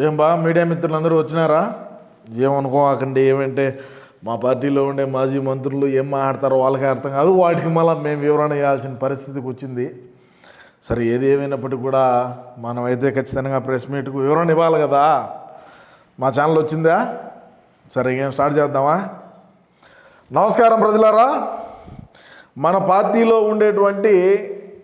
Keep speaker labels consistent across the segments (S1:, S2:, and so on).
S1: ఏం బా మీడియా మిత్రులందరూ వచ్చినారా? ఏమనుకోకండి ఏమంటే మా పార్టీలో ఉండే మాజీ మంత్రులు ఏం మాట్లాడతారో వాళ్ళకి అర్థం కాదు. వాటికి మళ్ళీ మేము వివరణ ఇవ్వాల్సిన పరిస్థితికి వచ్చింది. సరే ఏది ఏమైనప్పటికీ కూడా మనమైతే ఖచ్చితంగా ప్రెస్ మీట్కు వివరణ ఇవ్వాలి కదా. మా ఛానల్ వచ్చిందా? సరే ఏం స్టార్ట్ చేద్దామా? నమస్కారం ప్రజలారా. మన పార్టీలో ఉండేటువంటి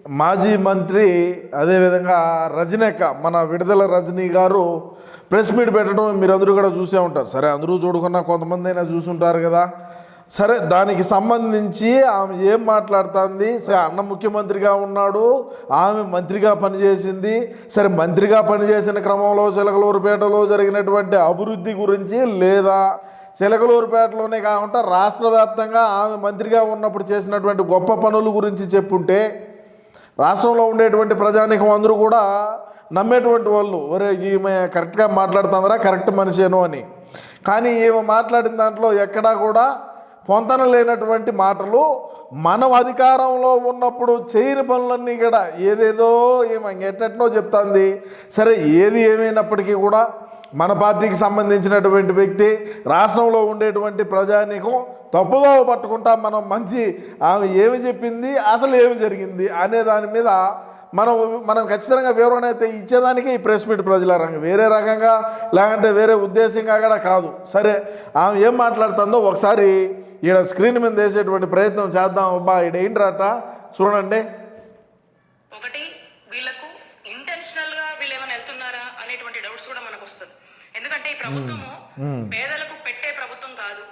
S1: మాజీ మంత్రి అదేవిధంగా రజనీక మన విడుదల రజనీ గారు ప్రెస్ మీట్ పెట్టడం మీరు అందరూ కూడా చూసే ఉంటారు. సరే అందరూ చూడకుండా కొంతమంది అయినా చూసుంటారు కదా. సరే దానికి సంబంధించి ఆమె ఏం మాట్లాడుతుంది? సరే అన్న ముఖ్యమంత్రిగా ఉన్నాడు ఆమె మంత్రిగా పనిచేసింది. సరే మంత్రిగా పనిచేసిన క్రమంలో చిలకలూరుపేటలో జరిగినటువంటి అభివృద్ధి గురించి లేదా చిలకలూరుపేటలోనే కాకుండా రాష్ట్ర వ్యాప్తంగా ఆమె మంత్రిగా ఉన్నప్పుడు చేసినటువంటి గొప్ప పనుల గురించి చెప్పుంటే రాష్ట్రంలో ఉండేటువంటి ప్రజానికం అందరూ కూడా నమ్మేటువంటి వాళ్ళు. ఒరే ఈమె కరెక్ట్గా మాట్లాడుతుందరా కరెక్ట్ మనిషేను అని. కానీ ఈమె మాట్లాడిన దాంట్లో ఎక్కడా కూడా పొంతన లేనటువంటి మాటలు మనం అధికారంలో ఉన్నప్పుడు చేయని పనులన్నీ కూడా ఏదేదో ఏమో ఎట్టెట్నో చెప్తుంది. సరే ఏది ఏమైనప్పటికీ కూడా మన పార్టీకి సంబంధించినటువంటి వ్యక్తి రాష్ట్రంలో ఉండేటువంటి ప్రజానీకం తప్పుగా పట్టుకుంటా మనం మంచి ఆమె ఏమి చెప్పింది అసలు ఏమి జరిగింది అనే దాని మీద మనం మనం ఖచ్చితంగా వివరణ అయితే ఇచ్చేదానికి ఈ ప్రెస్ మీట్ ప్రజల రంగం. వేరే రకంగా లేకంటే వేరే ఉద్దేశంగా కూడా కాదు. సరే ఆమె ఏం మాట్లాడుతుందో ఒకసారి ఈడ స్క్రీన్ మీద వేసేటువంటి ప్రయత్నం చేద్దాం అబ్బా. ఈడ ఏంట్రాట చూడండి.
S2: ఒకటి వీళ్ళకు ఇంటెన్షనల్గా వీళ్ళు ఏమైనా వెళ్తున్నారా అనేటువంటి డౌట్స్ కూడా మనకు వస్తుంది ఎందుకంటే ఈ ప్రభుత్వము పేదలకు పెట్టే ప్రభుత్వం కాదు.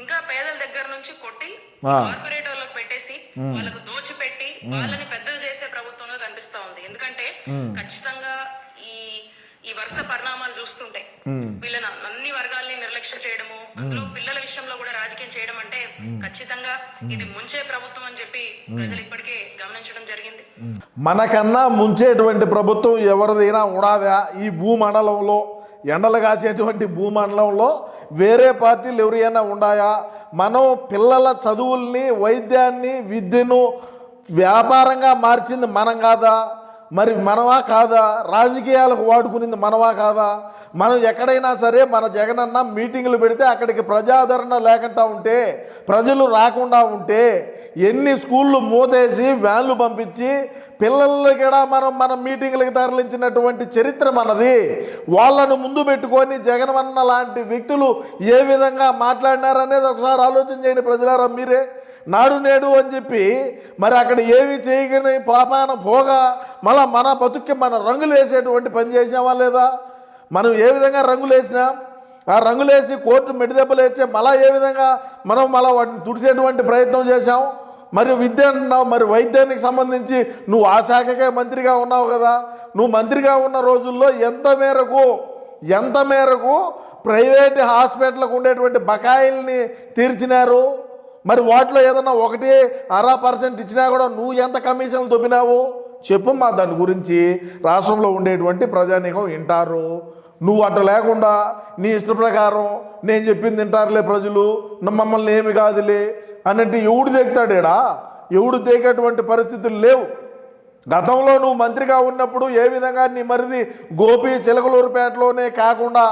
S2: ఇంకా పేదల దగ్గర నుంచి కొట్టి. కార్పొరేట్ వాళ్ళకి పెట్టేసి వాళ్ళకు దోచి పెట్టి వాళ్ళని పెద్దలు చేసే ప్రభుత్వంగా కనిపిస్తా ఉంది. ఎందుకంటే ఖచ్చితంగా ఈ ఈ వరుస పరిణామాలు చూస్తుంటే వీళ్ళని అన్ని వర్గాల్ని నిర్లక్ష్యం చేయడము అందులో పిల్లల విషయంలో కూడా రాజకీయం చేయడం అంటే ఖచ్చితంగా ఇది ముంచే ప్రభుత్వం అని చెప్పి ప్రజలు ఇప్పటికే గమనించడం జరిగింది.
S1: మనకన్నా ముంచేటువంటి ప్రభుత్వం ఎవరిదైనా ఉడాదా? ఈ భూమండలంలో ఎండలు కాసేటువంటి భూమండలంలో వేరే పార్టీలు ఎవరైనా ఉన్నాయా మనం పిల్లల చదువుల్ని వైద్యాన్ని విద్యను వ్యాపారంగా మార్చింది మనం కాదా? మరి మనవా కాదా? రాజకీయాలకు వాడుకునింది మనవా కాదా? మనం ఎక్కడైనా సరే మన జగనన్న మీటింగులు పెడితే అక్కడికి ప్రజాదరణ లేకుండా ఉంటే ప్రజలు రాకుండా ఉంటే ఎన్ని స్కూళ్ళు మూతేసి వ్యాన్లు పంపించి పిల్లల్ని కూడా మనం మన మీటింగులకు తరలించినటువంటి చరిత్ర మనది. వాళ్ళను ముందు పెట్టుకొని జగనన్న లాంటి వ్యక్తులు ఏ విధంగా మాట్లాడినారనేది ఒకసారి ఆలోచన చేయండి ప్రజలారా మీరే. నాడు నేడు అని చెప్పి మరి అక్కడ ఏమి చేయగని పాపాన పోగా మళ్ళా మన బతుక్కి మన రంగులు వేసేటువంటి పని చేసామా లేదా? మనం ఏ విధంగా రంగులు వేసినాం ఆ రంగులేసి కోర్టు మెడిదెబ్బలు వేసే మళ్ళా ఏ విధంగా మనం మళ్ళా వాటిని తుడిచేటువంటి ప్రయత్నం చేశాం? మరి విద్య అంటున్నావు మరి వైద్యానికి సంబంధించి నువ్వు ఆ శాఖకే మంత్రిగా ఉన్నావు కదా. నువ్వు మంత్రిగా ఉన్న రోజుల్లో ఎంత మేరకు ఎంత మేరకు ప్రైవేట్ హాస్పిటల్కి ఉండేటువంటి బకాయిల్ని తీర్చినారు? మరి వాటిలో ఏదన్నా ఒకటి అరా పర్సెంట్ ఇచ్చినా కూడా నువ్వు ఎంత కమిషన్లు దొబ్బినావు చెప్పు మా దాని గురించి. రాష్ట్రంలో ఉండేటువంటి ప్రజానీకం వింటారు. నువ్వు అట్ట లేకుండా నీ ఇష్ట ప్రకారం నేను చెప్పింది వింటారులే ప్రజలు. మమ్మల్ని ఏమి కాదులే అన్నట్టు ఎవడు దేగుతాడేడా ఎవడు దేగేటువంటి పరిస్థితులు లేవు. గతంలో నువ్వు మంత్రిగా ఉన్నప్పుడు ఏ విధంగా నీ మరిది గోపి చిలకలూరుపేటలోనే కాకుండా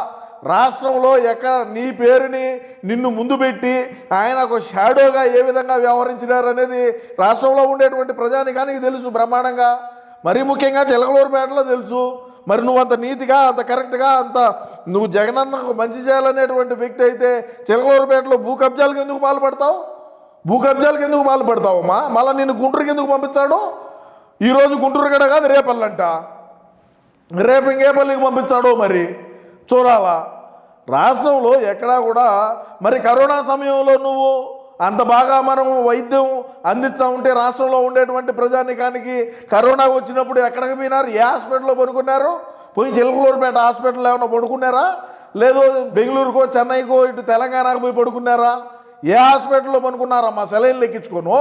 S1: రాష్ట్రంలో ఎక్కడ నీ పేరుని నిన్ను ముందు పెట్టి ఆయన ఒక షాడోగా ఏ విధంగా వ్యవహరించినారు అనేది రాష్ట్రంలో ఉండేటువంటి ప్రజానికానికి తెలుసు బ్రహ్మాండంగా. మరీ ముఖ్యంగా చిలకలూరుపేటలో తెలుసు. మరి నువ్వు అంత నీతిగా అంత కరెక్ట్గా అంత నువ్వు జగనన్నకు మంచి చేయాలనేటువంటి వ్యక్తి అయితే చిలకలూరుపేటలో భూ కబ్జాలకు ఎందుకు పాల్పడతావు? భూ కబ్జాలకు ఎందుకు పాల్పడతావమ్మా? మళ్ళీ నిన్ను గుంటూరుకి ఎందుకు పంపించాడు? ఈరోజు గుంటూరు గడ కాదు రేపల్లంట. రేపు ఇంకేపల్లికి పంపించాడో మరి? చూడాలా? రాష్ట్రంలో ఎక్కడా కూడా మరి కరోనా సమయంలో నువ్వు అంత బాగా మనం వైద్యం అందిస్తూ ఉంటే రాష్ట్రంలో ఉండేటువంటి ప్రజానికానికి కరోనా వచ్చినప్పుడు ఎక్కడికి పోయినారు? ఏ హాస్పిటల్లో పడుకున్నారు? పోయి చిలకలూరుపేట హాస్పిటల్ ఏమైనా పడుకున్నారా? లేదు బెంగళూరుకో చెన్నైకో ఇటు తెలంగాణకు పోయి పడుకున్నారా? ఏ హాస్పిటల్లో పనుకున్నారా మా సెలైన్లు ఎక్కించుకోను.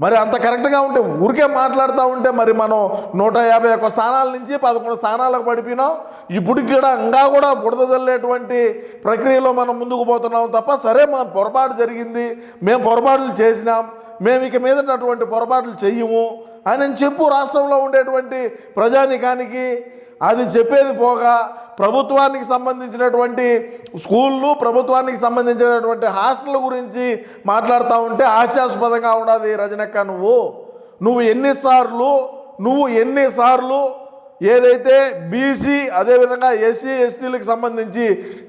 S1: మరి అంత కరెక్ట్గా ఉంటే ఊరికే మాట్లాడుతూ ఉంటే మరి మనం నూట యాభై ఒక్క స్థానాల నుంచి పదకొండు స్థానాలకు పడిపోయినాం. ఇప్పటికి కూడా ఇంకా కూడా బుడద చల్లేటువంటి ప్రక్రియలో మనం ముందుకు పోతున్నాం తప్ప సరే మన పొరపాటు జరిగింది మేము పొరపాట్లు చేసినాం మేము ఇక మీద అటువంటి పొరపాట్లు చెయ్యము అని చెప్పు రాష్ట్రంలో ఉండేటువంటి ప్రజానికానికి అది చెప్పేది పోగా ప్రభుత్వానికి సంబంధించినటువంటి స్కూళ్ళు ప్రభుత్వానికి సంబంధించినటువంటి హాస్టల్ గురించి మాట్లాడుతూ ఉంటే హాస్యాస్పదంగా ఉన్నది రజనక్క నువ్వు. నువ్వు ఎన్నిసార్లు నువ్వు ఎన్నిసార్లు ఏదైతే బీసీ అదేవిధంగా ఎస్సీ ఎస్టీలకు సంబంధించి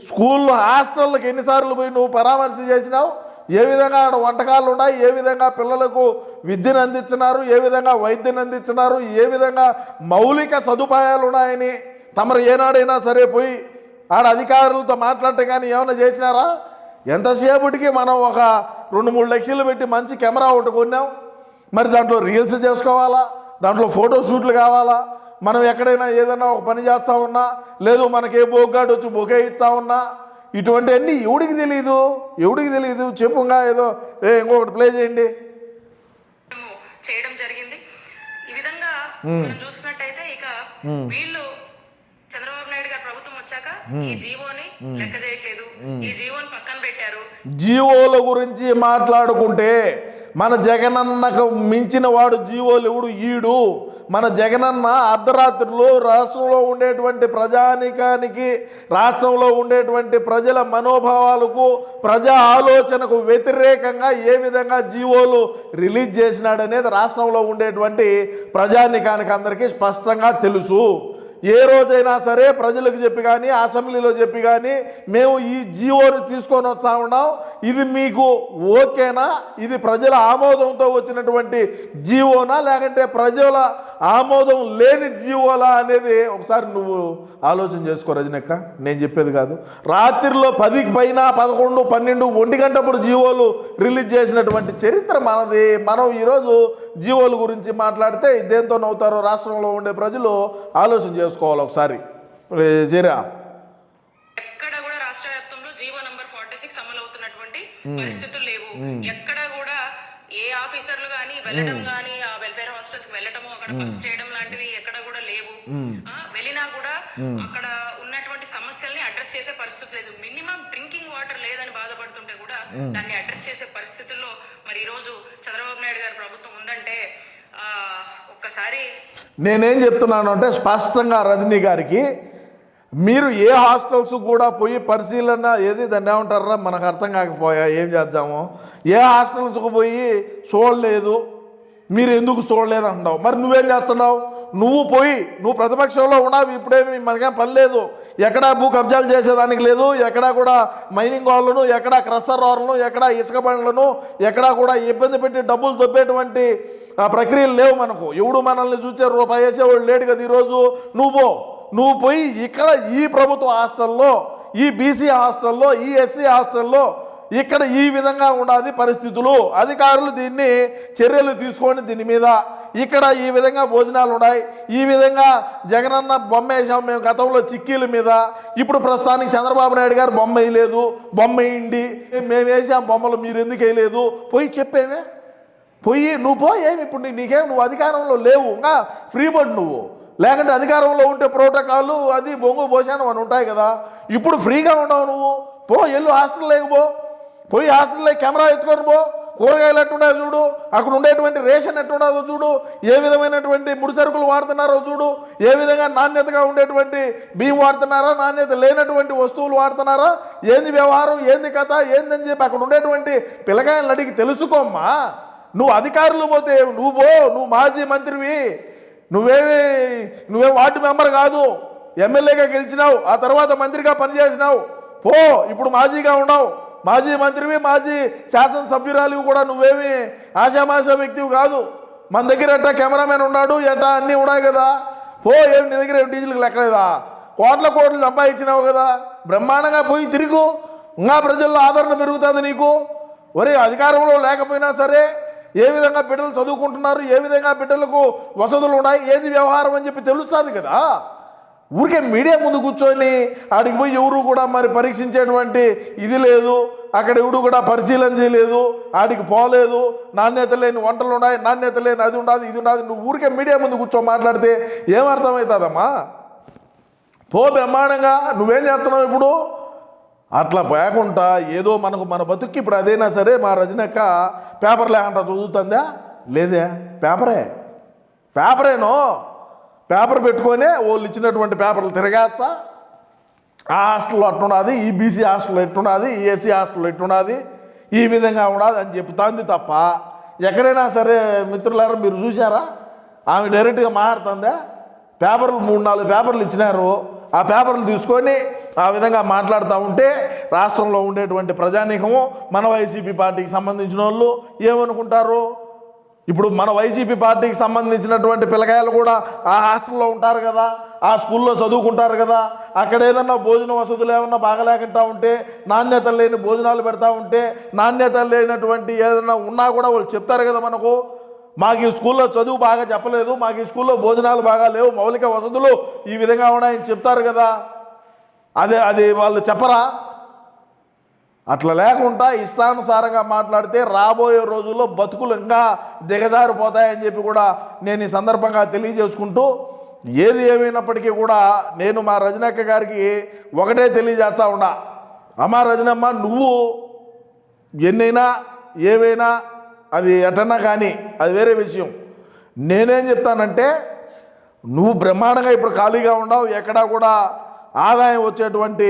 S1: స్కూల్లో హాస్టళ్ళకి ఎన్నిసార్లు పోయి నువ్వు పరామర్శ చేసినావు? ఏ విధంగా ఆడ వంటకాలు ఉన్నాయి? ఏ విధంగా పిల్లలకు విద్యను అందించినారు? ఏ విధంగా వైద్యం అందించినారు? ఏ విధంగా మౌలిక సదుపాయాలు ఉన్నాయని తమరు ఏనాడైనా సరే పోయి ఆడ అధికారులతో మాట్లాడటం కానీ ఏమైనా చేసినారా? ఎంతసేపటికి మనం ఒక రెండు మూడు లక్షలు పెట్టి మంచి కెమెరా ఒకటి కొన్నాం. మరి దాంట్లో రీల్స్ చేసుకోవాలా? దాంట్లో ఫోటో షూట్లు కావాలా? మనం ఎక్కడైనా ఏదైనా ఒక పని చేస్తా ఉన్నా? లేదు మనకే బోగ్గాడు వచ్చి బొకే ఇస్తా ఉన్నా? ఇటువంటివన్నీ ఎవడికి తెలియదు ఎవడికి తెలియదు చెప్పుగా ఏదో ఏ ఇంకొకటి ప్లే చేయండి.
S2: చేయడం జరిగింది. ఈ విధంగా మనం చూసినట్టయితే ఇక వీళ్ళు చంద్రబాబు నాయుడు గారు ప్రభుత్వం వచ్చాక ఈ జీవోని లెక్క చేయట్లేదు. ఈ జీవోని పక్కన పెట్టారు.
S1: జీవోల గురించి మాట్లాడుకుంటే మన జగనన్నకు మించిన వాడు జీవోలు ఎవడు? ఈడు. మన జగనన్న అర్ధరాత్రిలో రాష్ట్రంలో ఉండేటువంటి ప్రజానికానికి రాష్ట్రంలో ఉండేటువంటి ప్రజల మనోభావాలకు ప్రజా ఆలోచనకు వ్యతిరేకంగా ఏ విధంగా జీవోలు రిలీజ్ చేసినాడనేది రాష్ట్రంలో ఉండేటువంటి ప్రజానికానికి అందరికీ స్పష్టంగా తెలుసు. ఏ రోజైనా సరే ప్రజలకు చెప్పి కానీ అసెంబ్లీలో చెప్పి కానీ మేము ఈ జీవోని తీసుకొని వస్తా ఉన్నాం. ఇది మీకు ఓకేనా? ఇది ప్రజల ఆమోదంతో వచ్చినటువంటి జీవోనా? లేకంటే ప్రజల ఆమోదం లేని జీవోలా అనేది ఒకసారి నువ్వు ఆలోచన చేసుకో రజనక్క. నేను చెప్పేది కాదు. రాత్రిలో పదికి పైన పదకొండు పన్నెండు ఒంటి గంటప్పుడు జీవోలు రిలీజ్ చేసినటువంటి చరిత్ర మనది. మనం ఈరోజు జీవోల గురించి మాట్లాడితే దేంతో నవ్వుతారో రాష్ట్రంలో ఉండే ప్రజలు ఆలోచన చేసుకోవాలి ఒకసారి. జరా.
S2: ఎక్కడ కూడా రాష్ట్ర వ్యాప్తంలో జీవో నంబర్ ఫార్టీ సిక్స్ అమలు అవుతున్నటువంటి పరిస్థితులు లేవు. ఎక్కడ కూడా ఏ ఆఫీసర్లు గాని వెళ్ళడం గాని ఆ వెల్ఫేర్ హాస్టల్స్కి వెళ్ళటము అక్కడ బస్ చేయడం లాంటివి ఎక్కడ కూడా లేవు. వెళ్ళినా కూడా అక్కడ ఉన్నటువంటి సమస్యల్ని అడ్రస్ చేసే పరిస్థితి లేదు. మినిమం డ్రింకింగ్ వాటర్ లేదని బాధపడుతుంటే కూడా దాన్ని అడ్రస్ చేసే పరిస్థితుల్లో మరి ఈ రోజు చంద్రబాబు నాయుడు గారి ప్రభుత్వం ఉందంటే ఒక్కసారి
S1: నేనేం చెప్తున్నాను అంటే స్పష్టంగా రజనీ గారికి మీరు ఏ హాస్టల్స్ కూడా పోయి పరిశీలన ఏది దాన్ని ఏమంటారా? మనకు అర్థం కాకపోయా ఏం చేద్దాము? ఏ హాస్టల్స్కి పోయి చూడలేదు? మీరు ఎందుకు చూడలేదు అంటున్నావు? మరి నువ్వేం చేస్తున్నావు? నువ్వు పోయి నువ్వు ప్రతిపక్షంలో ఉన్నావు ఇప్పుడేమి మనకేం పని లేదు. ఎక్కడా భూ కబ్జాలు చేసేదానికి లేదు ఎక్కడా కూడా మైనింగ్ వాళ్ళను ఎక్కడా క్రషర్ వాళ్ళను ఎక్కడా ఇసుక బండ్లను ఎక్కడా కూడా ఇబ్బంది పెట్టి డబ్బులు దొబ్బేటువంటి ఆ ప్రక్రియలు లేవు మనకు. ఎవడు మనల్ని చూసే రూపాయి వేసేవాడు లేడు కదా ఈరోజు. నువ్వు పో. నువ్వు పోయి ఇక్కడ ఈ ప్రభుత్వ హాస్టల్లో ఈ బీసీ హాస్టల్లో ఈ ఎస్సీ హాస్టల్లో ఇక్కడ ఈ విధంగా ఉండాలి పరిస్థితులు. అధికారులు దీన్ని చర్యలు తీసుకొని దీని మీద. ఇక్కడ ఈ విధంగా భోజనాలు ఉన్నాయి. ఈ విధంగా జగనన్న బొమ్మ వేసాం మేము గతంలో చిక్కీల మీద. ఇప్పుడు ప్రస్తుతానికి చంద్రబాబు నాయుడు గారు బొమ్మ వేయలేదు. బొమ్మ వేయండి. మేము వేసాం బొమ్మలు మీరు ఎందుకు వేయలేదు? పోయి చెప్పేమే. పోయి నువ్వు పో ఏమి ఇప్పుడు నీ- నీకేం నువ్వు అధికారంలో లేవు. ఇంకా ఫ్రీ బర్డ్ నువ్వు. లేకుంటే అధికారంలో ఉంటే ప్రోటోకాల్ అది బొంగు భోజనం అని ఉంటాయి కదా. ఇప్పుడు ఫ్రీగా ఉండవు నువ్వు. పో ఎల్లు హాస్టల్ లేకపో పోయి హాస్టల్లో కెమెరా ఎత్తుకొని పో. కూరగాయలు ఎట్టున్నాయో చూడు. అక్కడ ఉండేటువంటి రేషన్ ఎట్టున్నదో చూడు. ఏ విధమైనటువంటి ముడి సరుకులు వాడుతున్నారో చూడు. ఏ విధంగా నాణ్యతగా ఉండేటువంటి బియ్యం వాడుతున్నారా నాణ్యత లేనటువంటి వస్తువులు వాడుతున్నారా ఏంది వ్యవహారం ఏంది కథ ఏందని చెప్పి అక్కడ ఉండేటువంటి పిల్లకాయలను అడిగి తెలుసుకోమ్మా. నువ్వు అధికారులు పోతే నువ్వు పో నువ్వు మాజీ మంత్రివి. నువ్వేమి నువ్వే వార్డు మెంబర్ కాదు. ఎమ్మెల్యేగా గెలిచినావు ఆ తర్వాత మంత్రిగా పనిచేసినావు. పో ఇప్పుడు మాజీగా ఉన్నావు. మాజీ మంత్రివి మాజీ శాసనసభ్యురాలివి కూడా నువ్వేమి ఆశామాషా వ్యక్తివి కాదు. మన దగ్గర ఎట్టా కెమెరామెన్ ఉన్నాడు ఎట్టా అన్నీ ఉన్నాయి కదా. పో ఏం నీ దగ్గర డీజిల్కి లెక్కలేదా? కోట్ల కోట్లు సంపాదించినావు కదా. బ్రహ్మాండంగా పోయి తిరుగు. ఇంకా ప్రజల్లో ఆదరణ పెరుగుతుంది నీకు. ఒరే అధికారంలో లేకపోయినా సరే ఏ విధంగా బిడ్డలు చదువుకుంటున్నారు? ఏ విధంగా బిడ్డలకు వసతులు ఉన్నాయి? ఏది వ్యవహారం అని చెప్పి తెలుస్తుంది కదా. ఊరికే మీడియా ముందు కూర్చొని ఆడికి పోయి ఎవరు కూడా మరి పరీక్షించేటువంటి ఇది లేదు అక్కడ ఎవడు కూడా పరిశీలన చేయలేదు ఆడికి పోలేదు నాణ్యత లేని వంటలు ఉన్నాయి నాణ్యత లేని అది ఉండదు ఇది ఉండదు. నువ్వు ఊరికే మీడియా ముందు కూర్చో మాట్లాడితే ఏమర్థమవుతుందమ్మా పో బ్రహ్మాండంగా నువ్వేం చేస్తున్నావు ఇప్పుడు? అట్లా పోయకుండా ఏదో మనకు మన బతుక్కి ఇప్పుడు అదైనా సరే మా రజనక్క పేపర్ లేకుండా చదువుతుందా? లేదే. పేపరే. పేపరేనో. పేపర్ పెట్టుకొనే వాళ్ళు ఇచ్చినటువంటి పేపర్లు తిరగచ్చా? ఆ హాస్టల్లో అట్టున్నది ఈ బీసీ హాస్టల్లో ఎట్టున్నది ఈ ఎస్సీ హాస్టల్లో ఎట్టున్నది ఈ విధంగా ఉన్నది అని చెప్తాంది తప్ప ఎక్కడైనా సరే మిత్రులారా మీరు చూసారా ఆమె డైరెక్ట్గా మాట్లాడుతుందా? పేపర్లు మూడు నాలుగు పేపర్లు ఇచ్చినారు. ఆ పేపర్లు తీసుకొని ఆ విధంగా మాట్లాడుతూ ఉంటే రాష్ట్రంలో ఉండేటువంటి ప్రజానీకము మన వైసీపీ పార్టీకి సంబంధించిన వాళ్ళు ఏమనుకుంటారు? ఇప్పుడు మన వైసీపీ పార్టీకి సంబంధించినటువంటి పిల్లకాయలు కూడా ఆ హాస్టల్లో ఉంటారు కదా ఆ స్కూల్లో చదువుకుంటారు కదా అక్కడ ఏదన్నా భోజన వసతులు ఏమన్నా బాగలేకుండా ఉంటే నాణ్యత లేని భోజనాలు పెడతా ఉంటే నాణ్యత లేనటువంటి ఏదన్నా ఉన్నా కూడా వాళ్ళు చెప్తారు కదా మనకు. మాకు ఈ స్కూల్లో చదువు బాగా చెప్పలేదు మాకు ఈ స్కూల్లో భోజనాలు బాగా లేవు మౌలిక వసతులు ఈ విధంగా ఉన్నాయని చెప్తారు కదా. అదే అది వాళ్ళు చెప్పరా? అట్లా లేకుండా ఇష్టానుసారంగా మాట్లాడితే రాబోయే రోజుల్లో బతుకులు ఇంకా దిగజారిపోతాయని చెప్పి కూడా నేను ఈ సందర్భంగా తెలియజేసుకుంటూ ఏది ఏమైనప్పటికీ కూడా నేను మా రజనక్క గారికి ఒకటే తెలియజేస్తా ఉన్నా. అమ్మా రజనమ్మ నువ్వు ఎన్నైనా ఏవైనా అది ఎటన్నా కానీ అది వేరే విషయం. నేనేం చెప్తానంటే నువ్వు బ్రహ్మాండంగా ఇప్పుడు ఖాళీగా ఉండవు ఎక్కడా కూడా ఆదాయం వచ్చేటువంటి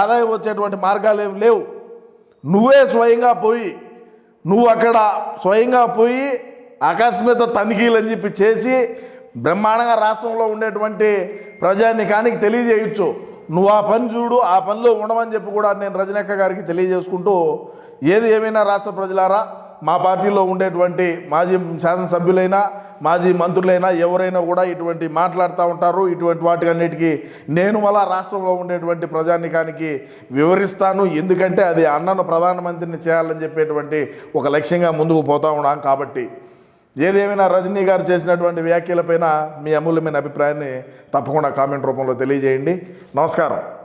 S1: ఆదాయం వచ్చేటువంటి మార్గాలు ఏమి లేవు. నువ్వే స్వయంగా పోయి నువ్వు అక్కడ స్వయంగా పోయి ఆకస్మిక తనిఖీలు అని చెప్పి చేసి బ్రహ్మాండంగా రాష్ట్రంలో ఉండేటువంటి ప్రజానికానికి తెలియజేయచ్చు. నువ్వు ఆ పని చూడు ఆ పనిలో ఉండమని చెప్పి కూడా నేను రజనక్క గారికి తెలియజేసుకుంటూ ఏది ఏమైనా రాష్ట్ర ప్రజలారా మా పార్టీలో ఉండేటువంటి మాజీ శాసనసభ్యులైనా మాజీ మంత్రులైనా ఎవరైనా కూడా ఇటువంటి మాట్లాడుతూ ఉంటారు. ఇటువంటి వాటికన్నిటికీ నేను వల్ల రాష్ట్రంలో ఉండేటువంటి ప్రజానికానికి వివరిస్తాను. ఎందుకంటే అది అన్నను ప్రధానమంత్రిని చేయాలని చెప్పేటువంటి ఒక లక్ష్యంగా ముందుకు పోతా ఉన్నాం కాబట్టి. ఏదేమైనా రజనీ గారు చేసినటువంటి వ్యాఖ్యలపైన మీ అమూల్యమైన అభిప్రాయాన్ని తప్పకుండా కామెంట్ రూపంలో తెలియజేయండి. నమస్కారం.